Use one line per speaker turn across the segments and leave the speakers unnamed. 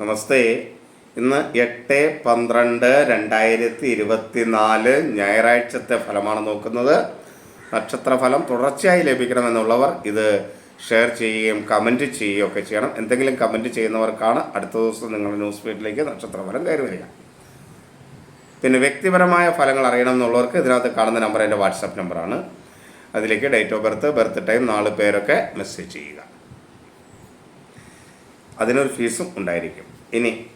നമസ്തേ. ഇന്ന് എട്ട് പന്ത്രണ്ട് രണ്ടായിരത്തി ഇരുപത്തി നാല് ഞായറാഴ്ചത്തെ ഫലമാണ് നോക്കുന്നത്. നക്ഷത്രഫലം തുടർച്ചയായി ലഭിക്കണമെന്നുള്ളവർ ഇത് ഷെയർ ചെയ്യുകയും കമന്റ് ചെയ്യുകയും ഒക്കെ ചെയ്യണം. എന്തെങ്കിലും കമന്റ് ചെയ്യുന്നവർക്കാണ് അടുത്ത ദിവസം നിങ്ങളുടെ ന്യൂസ് ഫീഡിലേക്ക് നക്ഷത്രഫലം കയറി വരിക. പിന്നെ വ്യക്തിപരമായ ഫലങ്ങൾ അറിയണം എന്നുള്ളവർക്ക് ഇതിനകത്ത് കാണുന്ന നമ്പർ എന്റെ വാട്സാപ്പ് നമ്പറാണ്. അതിലേക്ക് date of birth birth time നാല് പേരൊക്കെ മെസ്സേജ് ചെയ്യുക. അതിനൊരു ഫീസും ഉണ്ടായിരിക്കും. ഇനി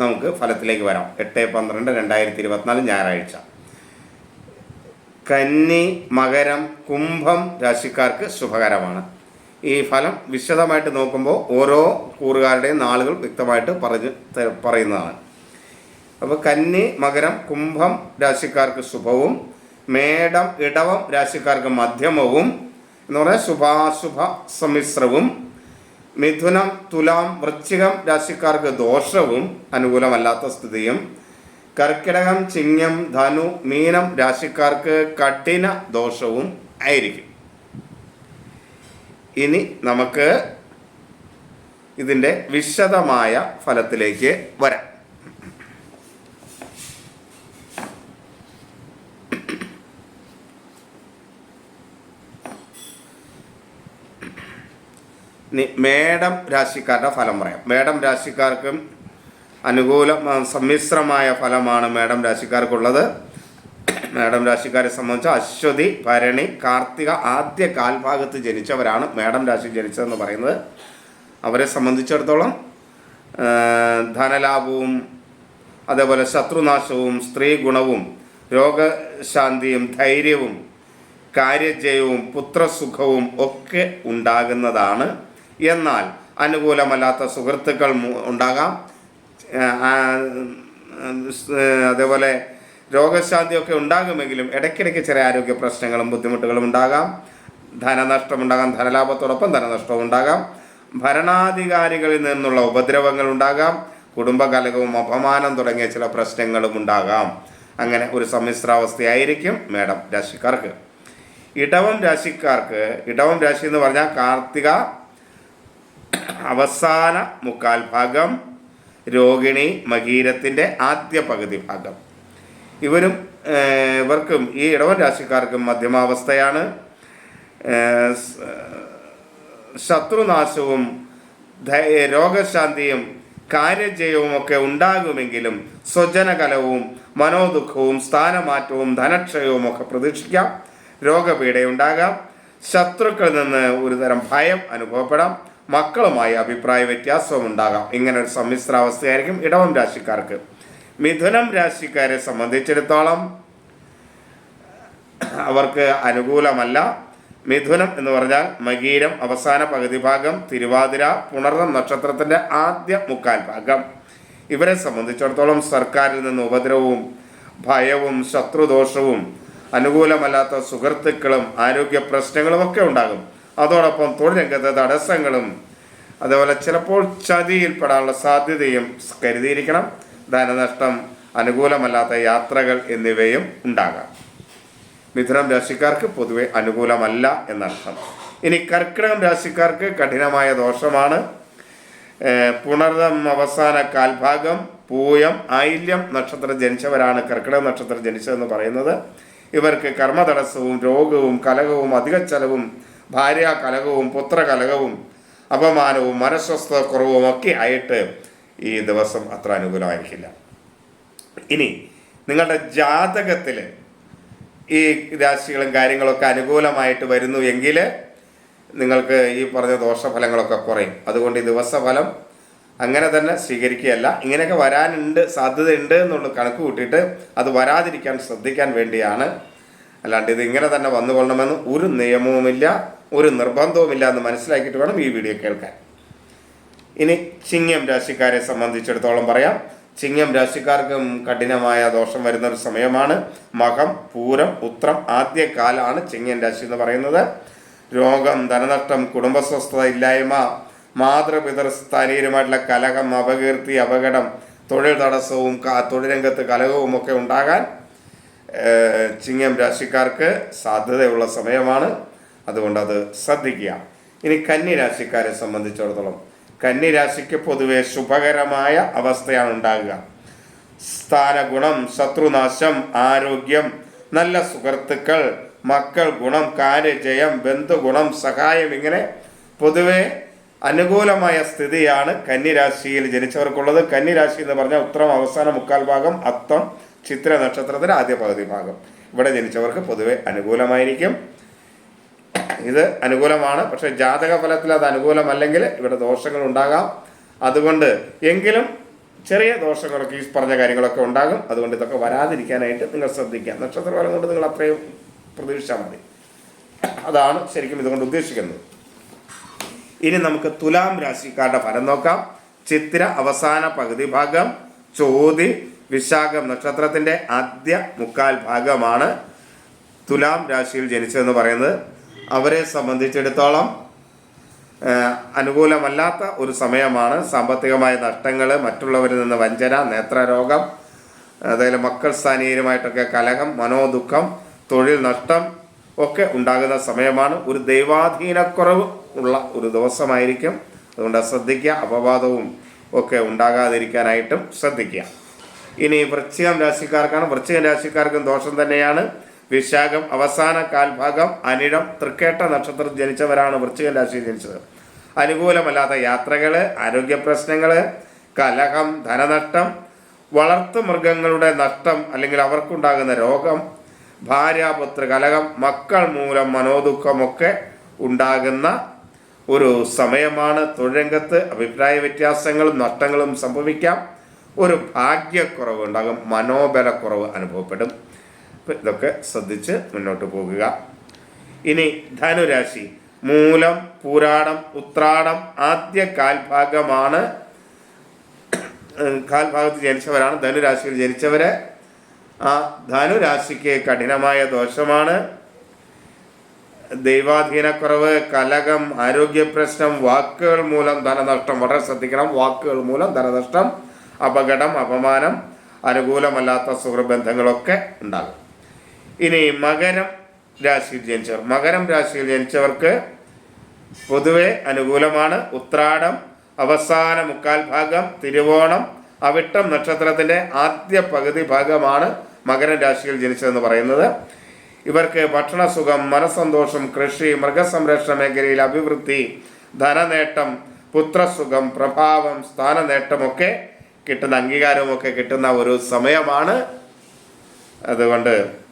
നമുക്ക് ഫലത്തിലേക്ക് വരാം. എട്ട് പന്ത്രണ്ട് രണ്ടായിരത്തി ഇരുപത്തിനാല് ഞായറാഴ്ച. കന്നി മകരം കുംഭം രാശിക്കാർക്ക് ശുഭകരമാണ്. ഈ ഫലം വിശദമായിട്ട് നോക്കുമ്പോൾ ഓരോ കൂറുകാരുടെയും നാളുകൾ വ്യക്തമായിട്ട് പറഞ്ഞ് പറയുന്നതാണ്. അപ്പോൾ കന്നി മകരം കുംഭം രാശിക്കാർക്ക് ശുഭവും മേടം ഇടവം രാശിക്കാർക്ക് മധ്യമവും എന്ന് പറഞ്ഞാൽ ശുഭാശുഭ സമ്മിശ്രവും മിഥുനം തുലാം വൃശ്ചികം രാശിക്കാർക്ക് ദോഷവും അനുകൂലമല്ലാത്ത സ്ഥിതിയും. കർക്കിടകം ചിങ്ങം ധനു മീനം രാശിക്കാർക്ക് കഠിന ദോഷവും ആയിരിക്കും. ഇനി നമുക്ക് ഇതിന്റെ വിശദമായ ഫലത്തിലേക്ക് വരാം. മേടം രാശിക്കാരുടെ ഫലം പറയാം. മേടം രാശിക്കാർക്കും അനുകൂല സമ്മിശ്രമായ ഫലമാണ് മേടം രാശിക്കാർക്കുള്ളത്. മേടം രാശിക്കാരെ സംബന്ധിച്ച് അശ്വതി ഭരണി കാർത്തിക ആദ്യ കാൽഭാഗത്ത് ജനിച്ചവരാണ് മേടം രാശി ജനിച്ചതെന്ന് പറയുന്നത്. അവരെ സംബന്ധിച്ചിടത്തോളം ധനലാഭവും അതേപോലെ ശത്രുനാശവും സ്ത്രീ ഗുണവും രോഗശാന്തിയും ധൈര്യവും കാര്യജയവും പുത്രസുഖവും ഒക്കെ ഉണ്ടാകുന്നതാണ് എന്നാൽ അനുകൂലമല്ലാത്ത സുഹൃത്തുക്കൾ ഉണ്ടാകാം. അതേപോലെ രോഗശാന്തിയൊക്കെ ഉണ്ടാകുമെങ്കിലും ഇടയ്ക്കിടയ്ക്ക് ചില ആരോഗ്യ പ്രശ്നങ്ങളും ബുദ്ധിമുട്ടുകളും ഉണ്ടാകാം. ധനനഷ്ടം ഉണ്ടാകാം ധനലാഭത്തോടൊപ്പം ധനനഷ്ടവും ഉണ്ടാകാം. ഭരണാധികാരികളിൽ നിന്നുള്ള ഉപദ്രവങ്ങൾ ഉണ്ടാകാം. കുടുംബകലകവും അപമാനം തുടങ്ങിയ ചില പ്രശ്നങ്ങളും ഉണ്ടാകാം. അങ്ങനെ ഒരു സമ്മിശ്രാവസ്ഥയായിരിക്കും മേഡം രാശിക്കാർക്ക്. ഇടവം രാശിക്കാർക്ക് ഇടവം രാശി എന്ന് പറഞ്ഞാൽ കാർത്തിക അവസാന മുക്കാൽ ഭാഗം രോഹിണി മകീരത്തിന്റെ ആദ്യ പകുതി ഭാഗം. ഇവരും ഇവർക്കും ഈ ഇടവൻ രാശിക്കാർക്കും മധ്യമാവസ്ഥയാണ്. ശത്രുനാശവും രോഗശാന്തിയും കാര്യജയവും ഒക്കെ ഉണ്ടാകുമെങ്കിലും സ്വജനകലവും മനോദുഃഖവും സ്ഥാനമാറ്റവും ധനക്ഷയവും ഒക്കെ പ്രതീക്ഷിക്കാം. രോഗപീഡയുണ്ടാകാം. ശത്രുക്കളിൽ നിന്ന് ഒരുതരം ഭയം അനുഭവപ്പെടാം. മക്കളുമായി അഭിപ്രായ വ്യത്യാസവും ഉണ്ടാകാം. ഇങ്ങനെ ഒരു സമ്മിശ്രാവസ്ഥയായിരിക്കും ഇടവം രാശിക്കാർക്ക്. മിഥുനം രാശിക്കാരെ സംബന്ധിച്ചിടത്തോളം അവർക്ക് അനുകൂലമല്ല. മിഥുനം എന്ന് പറഞ്ഞാൽ മകീരം അവസാന പകുതി ഭാഗം തിരുവാതിര പുണർന്ന നക്ഷത്രത്തിന്റെ ആദ്യ മുക്കാൽ ഭാഗം. ഇവരെ സംബന്ധിച്ചിടത്തോളം സർക്കാരിൽ നിന്ന് ഉപദ്രവവും ഭയവും ശത്രുദോഷവും അനുകൂലമല്ലാത്ത സുഹൃത്തുക്കളും ആരോഗ്യ പ്രശ്നങ്ങളും ഒക്കെ ഉണ്ടാകും. അതോടൊപ്പം തൊഴിൽ തടസ്സങ്ങളും അതേപോലെ ചിലപ്പോൾ ചതിയിൽപ്പെടാനുള്ള സാധ്യതയും കരുതിയിരിക്കണം. ധനനഷ്ടം അനുകൂലമല്ലാത്ത യാത്രകൾ എന്നിവയും ഉണ്ടാകാം. മിഥുനം രാശിക്കാർക്ക് പൊതുവെ അനുകൂലമല്ല എന്നർത്ഥം. ഇനി കർക്കിടകം രാശിക്കാർക്ക് കഠിനമായ ദോഷമാണ്. പുണർദം അവസാന കാൽഭാഗം പൂയം ആയില്യം നക്ഷത്രം ജനിച്ചവരാണ് കർക്കിടക നക്ഷത്രം ജനിച്ചതെന്ന് പറയുന്നത്. ഇവർക്ക് കർമ്മതടസ്സവും രോഗവും കലകവും അധിക ചെലവും ഭാര്യ കലകവും പുത്രകലകവും അപമാനവും മനസ്വസ്ഥ കുറവും ഒക്കെ ആയിട്ട് ഈ ദിവസം അത്ര അനുകൂലമായിരിക്കില്ല. ഇനി നിങ്ങളുടെ ജാതകത്തിൽ ഈ രാശികളും കാര്യങ്ങളൊക്കെ അനുകൂലമായിട്ട് വരുന്നു എങ്കിൽ നിങ്ങൾക്ക് ഈ പറഞ്ഞ ദോഷഫലങ്ങളൊക്കെ കുറയും. അതുകൊണ്ട് ഈ ദിവസഫലം അങ്ങനെ തന്നെ സ്വീകരിക്കുകയല്ല. ഇങ്ങനെയൊക്കെ വരാനുണ്ട് സാധ്യതയുണ്ട് എന്നുള്ള കണക്ക് കൂട്ടിയിട്ട് അത് വരാതിരിക്കാൻ ശ്രദ്ധിക്കാൻ വേണ്ടിയാണ്. അല്ലാണ്ട് ഇത് ഇങ്ങനെ തന്നെ വന്നുകൊള്ളണമെന്ന് ഒരു നിയമവുമില്ല. ഒരു നിർബന്ധവുമില്ല എന്ന് മനസ്സിലാക്കിയിട്ട് വേണം ഈ വീഡിയോ കേൾക്കാൻ. ഇനി ചിങ്ങം രാശിക്കാരെ സംബന്ധിച്ചിടത്തോളം പറയാം. ചിങ്ങം രാശിക്കാർക്കും കഠിനമായ ദോഷം വരുന്ന ഒരു സമയമാണ്. മകം പൂരം ഉത്രം ആദ്യ കാലാണ് ചിങ്ങം രാശി എന്ന് പറയുന്നത്. രോഗം ധനനഷ്ടം കുടുംബസ്വസ്ഥത ഇല്ലായ്മ മാതൃപിതൃ സ്ഥാനീയരുമായിട്ടുള്ള കലഹം അപകീർത്തി അപകടം തൊഴിൽ തടസ്സവും തൊഴിലംഗത്ത് കലഹവും ഒക്കെ ഉണ്ടാകാൻ ചിങ്ങം രാശിക്കാർക്ക് സാധ്യതയുള്ള സമയമാണ്. അതുകൊണ്ട് അത് ശ്രദ്ധിക്കുക. ഇനി കന്നിരാശിക്കാരെ സംബന്ധിച്ചിടത്തോളം കന്നിരാശിക്ക് പൊതുവെ ശുഭകരമായ അവസ്ഥയാണ് ഉണ്ടാകുക. സ്ഥാനഗുണം ശത്രുനാശം ആരോഗ്യം നല്ല സുഹൃത്തുക്കൾ മക്കൾ ഗുണം കാര്യജയം ബന്ധുഗുണം സഹായം ഇങ്ങനെ പൊതുവെ അനുകൂലമായ സ്ഥിതിയാണ് കന്നിരാശിയിൽ ജനിച്ചവർക്കുള്ളത്. കന്നിരാശി എന്ന് പറഞ്ഞാൽ ഉത്തരം അവസാന മുക്കാൽ ഭാഗം അത്തം ചിത്ര നക്ഷത്രത്തിന്റെ ആദ്യ പകുതി ഭാഗം. ഇവിടെ ജനിച്ചവർക്ക് പൊതുവെ അനുകൂലമായിരിക്കും. ഇത് അനുകൂലമാണ്. പക്ഷേ ജാതക ഫലത്തിൽ അത് അനുകൂലമല്ലെങ്കിൽ ഇവിടെ ദോഷങ്ങൾ ഉണ്ടാകാം അതുകൊണ്ട് എങ്കിലും ചെറിയ ദോഷങ്ങളൊക്കെ ഈ പറഞ്ഞ കാര്യങ്ങളൊക്കെ ഉണ്ടാകും. അതുകൊണ്ട് ഇതൊക്കെ വരാതിരിക്കാനായിട്ട് നിങ്ങൾ ശ്രദ്ധിക്കുക നക്ഷത്രഫലം കൊണ്ട് നിങ്ങൾ അത്രയും പ്രതീക്ഷിച്ചാൽ മതി. അതാണ് ശരിക്കും ഇതുകൊണ്ട് ഉദ്ദേശിക്കുന്നത്. ഇനി നമുക്ക് തുലാം രാശിക്കാരുടെ ഫലം നോക്കാം. ചിത്ര അവസാന പകുതി ഭാഗം ചോതി വിശാഖം നക്ഷത്രത്തിന്റെ ആദ്യ മുക്കാൽ ഭാഗമാണ്. തുലാം രാശിയിൽ ജനിച്ചതെന്ന് പറയുന്നത്. അവരെ സംബന്ധിച്ചിടത്തോളം അനുകൂലമല്ലാത്ത ഒരു സമയമാണ്. സാമ്പത്തികമായ നഷ്ടങ്ങൾ മറ്റുള്ളവരിൽ നിന്ന് വഞ്ചന നേത്രരോഗം അതായത് മക്കൾ സ്ഥാനീയരുമായിട്ടൊക്കെ കലഹം മനോദുഃഖം തൊഴിൽ നഷ്ടം ഒക്കെ ഉണ്ടാകുന്ന സമയമാണ്. ഒരു ദൈവാധീനക്കുറവ് ഉള്ള ഒരു ദിവസമായിരിക്കും. അതുകൊണ്ട് ശ്രദ്ധിക്കുക അപവാദവും ഒക്കെ ഉണ്ടാകാതിരിക്കാനായിട്ടും ശ്രദ്ധിക്കുക. ഇനി വൃശ്ചികം രാശിക്കാർക്കാണ്. വൃശ്ചികം രാശിക്കാർക്കും ദോഷം തന്നെയാണ്. വിശാഖം അവസാന കാൽഭാഗം അനിഴം തൃക്കേട്ട നക്ഷത്രം ജനിച്ചവരാണ് വൃശ്ചിക രാശിയിൽ ജനിച്ചത്. അനുകൂലമല്ലാത്ത യാത്രകൾ ആരോഗ്യ പ്രശ്നങ്ങൾ കലഹം ധനനഷ്ടം വളർത്തു മൃഗങ്ങളുടെ നഷ്ടം അല്ലെങ്കിൽ അവർക്കുണ്ടാകുന്ന രോഗം ഭാര്യാപുത്ര കലഹം മക്കൾ മൂലം മനോദുഃഖമൊക്കെ ഉണ്ടാകുന്ന ഒരു സമയമാണ്. തൊഴിലംഗത്ത് അഭിപ്രായ വ്യത്യാസങ്ങളും നഷ്ടങ്ങളും സംഭവിക്കാം. ഒരു ഭാഗ്യക്കുറവ് ഉണ്ടാകും. മനോബലക്കുറവ് അനുഭവപ്പെടും. ഇതൊക്കെ ശ്രദ്ധിച്ച് മുന്നോട്ട് പോകുക. ഇനി ധനുരാശി. മൂലം പൂരാടം ഉത്രാടം ആദ്യ കാൽഭാഗമാണ്. കാൽഭാഗത്ത് ജനിച്ചവരാണ്. ധനുരാശിയിൽ ജനിച്ചവര്. ആ ധനുരാശിക്ക് കഠിനമായ ദോഷമാണ്. ദൈവാധീനക്കുറവ് കലകം ആരോഗ്യ പ്രശ്നം വാക്കുകൾ മൂലം ധനനഷ്ടം. വളരെ ശ്രദ്ധിക്കണം. വാക്കുകൾ മൂലം ധനനഷ്ടം അപകടം അപമാനം അനുകൂലമല്ലാത്ത സുഹൃബന്ധങ്ങളൊക്കെ ഉണ്ടാകും. ഇനി മകരം രാശിയിൽ ജനിച്ചവർ. മകരം രാശിയിൽ ജനിച്ചവർക്ക് പൊതുവെ അനുകൂലമാണ്. ഉത്രാടം അവസാന മുക്കാൽ ഭാഗം തിരുവോണം അവിട്ടം നക്ഷത്രത്തിന്റെ ആദ്യ പകുതി ഭാഗമാണ് മകരം രാശിയിൽ ജനിച്ചതെന്ന് പറയുന്നത്. ഇവർക്ക് ഭക്ഷണസുഖം മനസ്സന്തോഷം കൃഷി മൃഗസംരക്ഷണ മേഖലയിൽ അഭിവൃദ്ധി ധനനേട്ടം പുത്രസുഖം പ്രഭാവം സ്ഥാനനേട്ടമൊക്കെ കിട്ടുന്ന അംഗീകാരമൊക്കെ കിട്ടുന്ന ഒരു സമയമാണ്. അതുകൊണ്ട്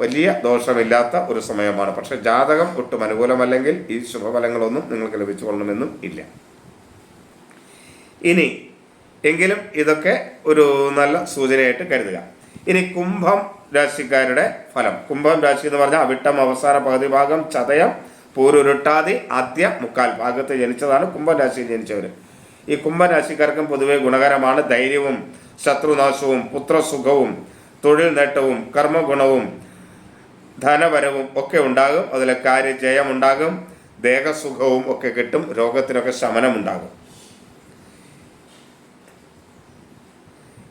വലിയ ദോഷമില്ലാത്ത ഒരു സമയമാണ്. പക്ഷെ ജാതകം ഒട്ടും അനുകൂലമല്ലെങ്കിൽ ഈ ശുഭഫലങ്ങളൊന്നും നിങ്ങൾക്ക് ലഭിച്ചു കൊള്ളണമെന്നും ഇല്ല. ഇനി എങ്കിലും ഇതൊക്കെ ഒരു നല്ല സൂചനയായിട്ട് കരുതുക. ഇനി കുംഭം രാശിക്കാരുടെ ഫലം. കുംഭം രാശി എന്ന് പറഞ്ഞാൽ അവിട്ടം അവസാന പകുതി ഭാഗം ചതയം പൂരുരുട്ടാതി ആദ്യ മുക്കാൽ ഭാഗത്ത് ജനിച്ചതാണ് കുംഭം രാശിയിൽ ജനിച്ചവർ ഈ കുംഭം രാശിക്കാർക്കും പൊതുവെ ഗുണകരമാണ് ധൈര്യവും ശത്രുനാശവും പുത്രസുഖവും തൊഴിൽ നേട്ടവും കർമ്മഗുണവും ധനവരവും ഒക്കെ ഉണ്ടാകും. അതിൽ കാര്യജയമുണ്ടാകും. ദേഹസുഖവും ഒക്കെ കിട്ടും. രോഗത്തിനൊക്കെ ശമനമുണ്ടാകും.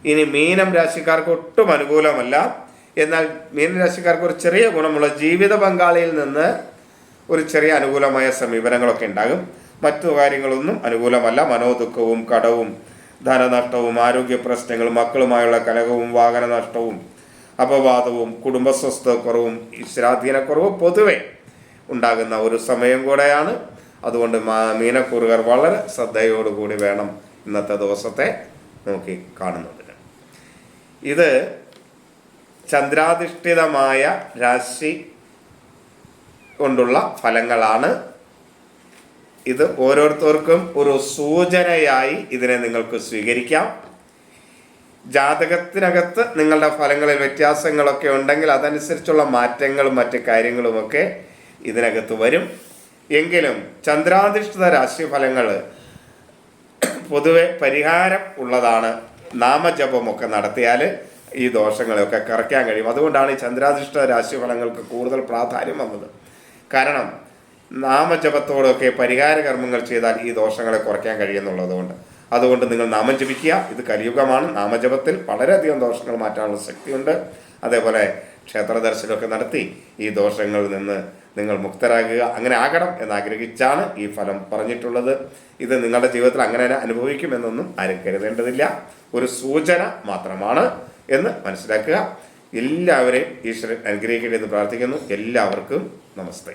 ഇനി മീനം രാശിക്കാർക്ക് ഒട്ടും അനുകൂലമല്ല. എന്നാൽ മീനരാശിക്കാർക്ക് ഒരു ചെറിയ ഗുണമുള്ള ജീവിത പങ്കാളിയിൽ നിന്ന് ഒരു ചെറിയ അനുകൂലമായ സമീപനങ്ങളൊക്കെ ഉണ്ടാകും. മറ്റു കാര്യങ്ങളൊന്നും അനുകൂലമല്ല. മനോദുഃഖവും കടവും ധനനഷ്ടവും ആരോഗ്യ പ്രശ്നങ്ങളും മക്കളുമായുള്ള കലകവും വാഹന നഷ്ടവും അപവാദവും കുടുംബസ്വസ്ഥക്കുറവും ഈശ്വരാധീനക്കുറവും പൊതുവെ ഉണ്ടാകുന്ന ഒരു സമയം കൂടെയാണ്. അതുകൊണ്ട് മീനക്കൂറുകാർ വളരെ ശ്രദ്ധയോടുകൂടി വേണം ഇന്നത്തെ ദിവസത്തെ നോക്കി കാണുന്നതിന്. ഇത് ചന്ദ്രാധിഷ്ഠിതമായ രാശി കൊണ്ടുള്ള ഫലങ്ങളാണ്. ഇത് ഓരോരുത്തർക്കും ഒരു സൂചനയായി ഇതിനെ നിങ്ങൾക്ക് സ്വീകരിക്കാം. ജാതകത്തിനകത്ത് നിങ്ങളുടെ ഫലങ്ങളിൽ വ്യത്യാസങ്ങളൊക്കെ ഉണ്ടെങ്കിൽ അതനുസരിച്ചുള്ള മാറ്റങ്ങളും മറ്റ് കാര്യങ്ങളുമൊക്കെ ഇതിനകത്ത് വരും. എങ്കിലും ചന്ദ്രാധിഷ്ഠിത രാശിഫലങ്ങൾ പൊതുവെ പരിഹാരം ഉള്ളതാണ്. നാമജപമൊക്കെ നടത്തിയാൽ ഈ ദോഷങ്ങളെയൊക്കെ കുറയ്ക്കാൻ കഴിയും. അതുകൊണ്ടാണ് ഈ ചന്ദ്രാധിഷ്ഠിത രാശിഫലങ്ങൾക്ക് കൂടുതൽ പ്രാധാന്യം വന്നത്. കാരണം നാമജപത്തോടൊക്കെ പരിഹാര കർമ്മങ്ങൾ ചെയ്താൽ ഈ ദോഷങ്ങളെ കുറയ്ക്കാൻ കഴിയുന്നുള്ളത് കൊണ്ട് അതുകൊണ്ട് നിങ്ങൾ നാമം ജപിക്കുക. ഇത് കലിയുഗമാണ്. നാമജപത്തിൽ വളരെയധികം ദോഷങ്ങൾ മാറ്റാനുള്ള ശക്തിയുണ്ട്. അതേപോലെ ക്ഷേത്ര ദർശനമൊക്കെ നടത്തി ഈ ദോഷങ്ങളിൽ നിന്ന് നിങ്ങൾ മുക്തരാകുക. അങ്ങനെ ആകണം എന്നാഗ്രഹിച്ചാണ് ഈ ഫലം പറഞ്ഞിട്ടുള്ളത്. ഇത് നിങ്ങളുടെ ജീവിതത്തിൽ അങ്ങനെ അനുഭവിക്കുമെന്നൊന്നും ആരും കരുതേണ്ടതില്ല. ഒരു സൂചന മാത്രമാണ് എന്ന് മനസ്സിലാക്കുക. എല്ലാവരെയും ഈശ്വരൻ അനുഗ്രഹിക്കട്ടെ എന്ന് പ്രാർത്ഥിക്കുന്നു. എല്ലാവർക്കും നമസ്തേ.